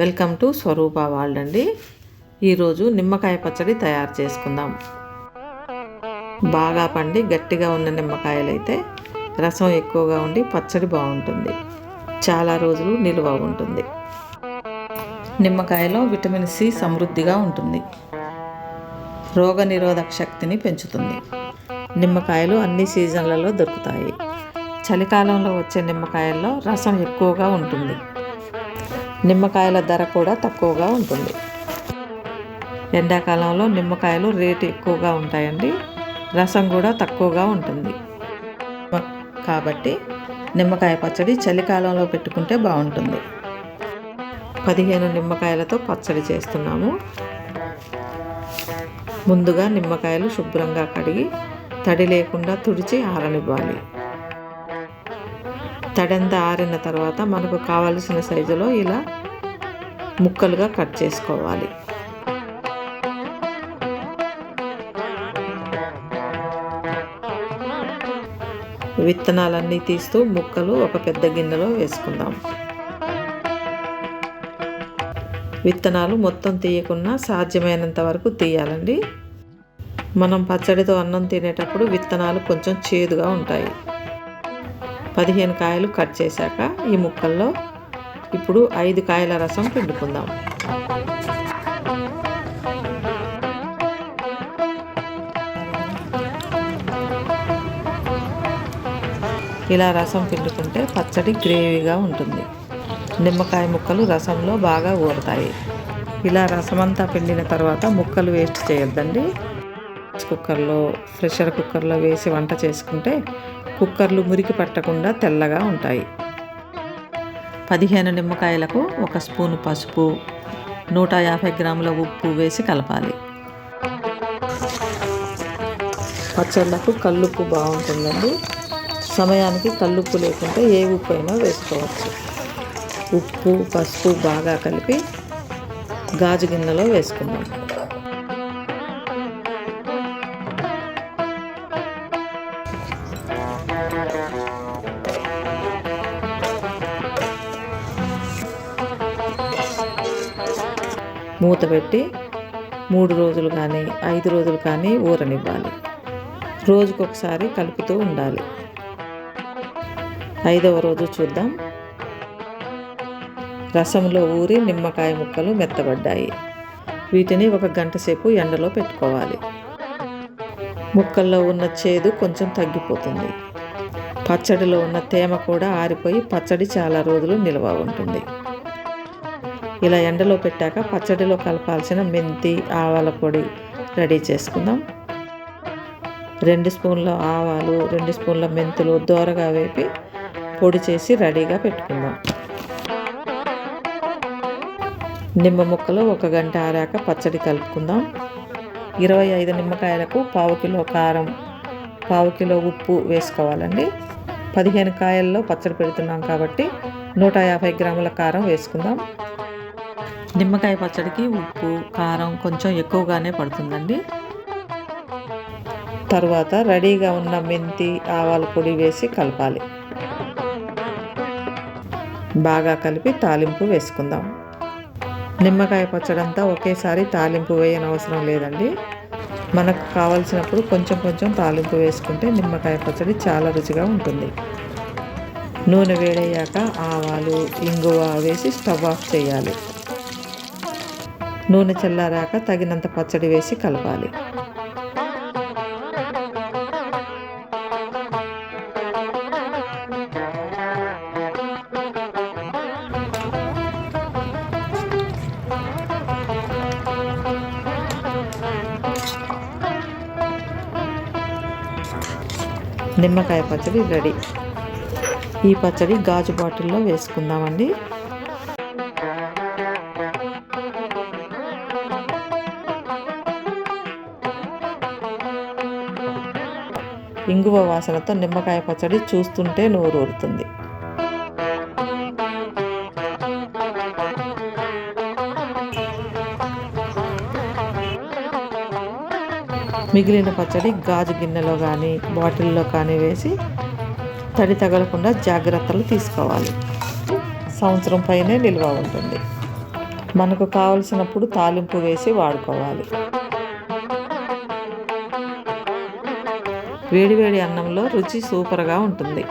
Welcome to స్వరూప వాళ్ళ అండి. ఈరోజు నిమ్మకాయ పచ్చడి తయారు చేసుకుందాం. బాగా పండి గట్టిగా ఉన్న నిమ్మకాయలైతే రసం ఎక్కువగా ఉండి పచ్చడి బాగుంటుంది. చాలా రోజులు నిలువ ఉంటుంది. నిమ్మకాయలో విటమిన్ సి సమృద్ధిగా ఉంటుంది. రోగ నిరోధక శక్తిని పెంచుతుంది. నిమ్మకాయలు అన్ని సీజన్లలో దొరుకుతాయి. చలికాలంలో వచ్చే నిమ్మకాయల్లో రసం ఎక్కువగా ఉంటుంది. నిమ్మకాయల ధర కూడా తక్కువగా ఉంటుంది. ఎండాకాలంలో నిమ్మకాయలు రేటు ఎక్కువగా ఉంటాయండి. రసం కూడా తక్కువగా ఉంటుంది. కాబట్టి నిమ్మకాయ పచ్చడి చలికాలంలో పెట్టుకుంటే బాగుంటుంది. పదిహేను నిమ్మకాయలతో పచ్చడి చేస్తున్నాము. ముందుగా నిమ్మకాయలు శుభ్రంగా కడిగి తడి లేకుండా తుడిచి ఆరనివ్వాలి. తడంతా ఆరిన తర్వాత మనకు కావలసిన సైజులో ఇలా ముక్కలుగా కట్ చేసుకోవాలి. విత్తనాలన్నీ తీస్తూ ముక్కలు ఒక పెద్ద గిన్నెలో వేసుకుందాం. విత్తనాలు మొత్తం తీయకుండా సాధ్యమైనంత వరకు తీయాలండి. మనం పచ్చడితో అన్నం తినేటప్పుడు విత్తనాలు కొంచెం చేదుగా ఉంటాయి. పదిహేను కాయలు కట్ చేశాక ఈ ముక్కల్లో ఇప్పుడు ఐదు కాయల రసం పిండుకుందాం. ఇలా రసం పిండుకుంటే పచ్చడి గ్రేవీగా ఉంటుంది. నిమ్మకాయ ముక్కలు రసంలో బాగా ఊరుతాయి. ఇలా రసమంతా పిండిన తర్వాత ముక్కలు వేస్ట్ చేయొద్దండి. కుక్కర్లో ప్రెషర్ కుక్కర్లో వేసి వంట చేసుకుంటే కుక్కర్లు మురికి పట్టకుండా తెల్లగా ఉంటాయి. పదిహేను నిమ్మకాయలకు ఒక స్పూను పసుపు నూట యాభై గ్రాముల ఉప్పు వేసి కలపాలి. పచ్చళ్ళకు కల్లుప్పు బాగుంటుందండి. సమయానికి కల్లుప్పు లేకుంటే ఏ ఉప్పు అయినా వేసుకోవచ్చు. ఉప్పు పసుపు బాగా కలిపి గాజు గిన్నెలో వేసుకుందాం. మూత పెట్టి మూడు రోజులు కానీ ఐదు రోజులు కానీ ఊరనివ్వాలి. రోజుకొకసారి కలుపుతూ ఉండాలి. ఐదవ రోజు చూద్దాం. రసంలో ఊరి నిమ్మకాయ ముక్కలు మెత్తబడ్డాయి. వీటిని ఒక గంట సేపు ఎండలో పెట్టుకోవాలి. ముక్కల్లో ఉన్న చేదు కొంచెం తగ్గిపోతుంది. పచ్చడిలో ఉన్న తేమ కూడా ఆరిపోయి పచ్చడి చాలా రోజులు నిల్వ ఉంటుంది. ఇలా ఎండలో పెట్టాక పచ్చడిలో కలపాల్సిన మెంతి ఆవాల పొడి రెడీ చేసుకుందాం. రెండు స్పూన్ల ఆవాలు రెండు స్పూన్ల మెంతులు దోరగా వేపి పొడి చేసి రెడీగా పెట్టుకుందాం. నిమ్మ ముక్కలు ఒక గంట ఆరాక పచ్చడి కలుపుకుందాం. ఇరవై ఐదు నిమ్మకాయలకు పావు కిలో కారం పావు కిలో ఉప్పు వేసుకోవాలండి. పదిహేను కాయల్లో పచ్చడి పెడుతున్నాం కాబట్టి నూట యాభై గ్రాముల కారం వేసుకుందాం. నిమ్మకాయ పచ్చడికి ఉప్పు కారం కొంచెం ఎక్కువగానే పడుతుందండి. తర్వాత రెడీగా ఉన్న మెంతి ఆవాల పొడి వేసి కలపాలి. బాగా కలిపి తాలింపు వేసుకుందాం. నిమ్మకాయ పచ్చడంతా ఒకేసారి తాలింపు వేయనవసరం లేదండి. మనకు కావలసినప్పుడు కొంచెం కొంచెం తాలింపు వేసుకుంటే నిమ్మకాయ పచ్చడి చాలా రుచిగా ఉంటుంది. నూనె వేడయ్యాక ఆవాలు ఇంగువ వేసి స్టవ్ ఆఫ్ చేయాలి. నూనె చల్లారాక తగినంత పచ్చడి వేసి కలపాలి. నిమ్మకాయ పచ్చడి రెడీ. ఈ పచ్చడి గాజు బాటిల్లో వేసుకుందామండి. ఇంగువ వాసనతో నిమ్మకాయ పచ్చడి చూస్తుంటే నోరూరుతుంది. మిగిలిన పచ్చడి గాజు గిన్నెలో కానీ బాటిల్లో కానీ వేసి తడి తగలకుండా జాగ్రత్తలు తీసుకోవాలి. సంవత్సరం పైనే నిల్వ ఉంటుంది. మనకు కావలసినప్పుడు తాలింపు వేసి వాడుకోవాలి. వేడివేడి అన్నంలో రుచి సూపర్గా ఉంటుంది.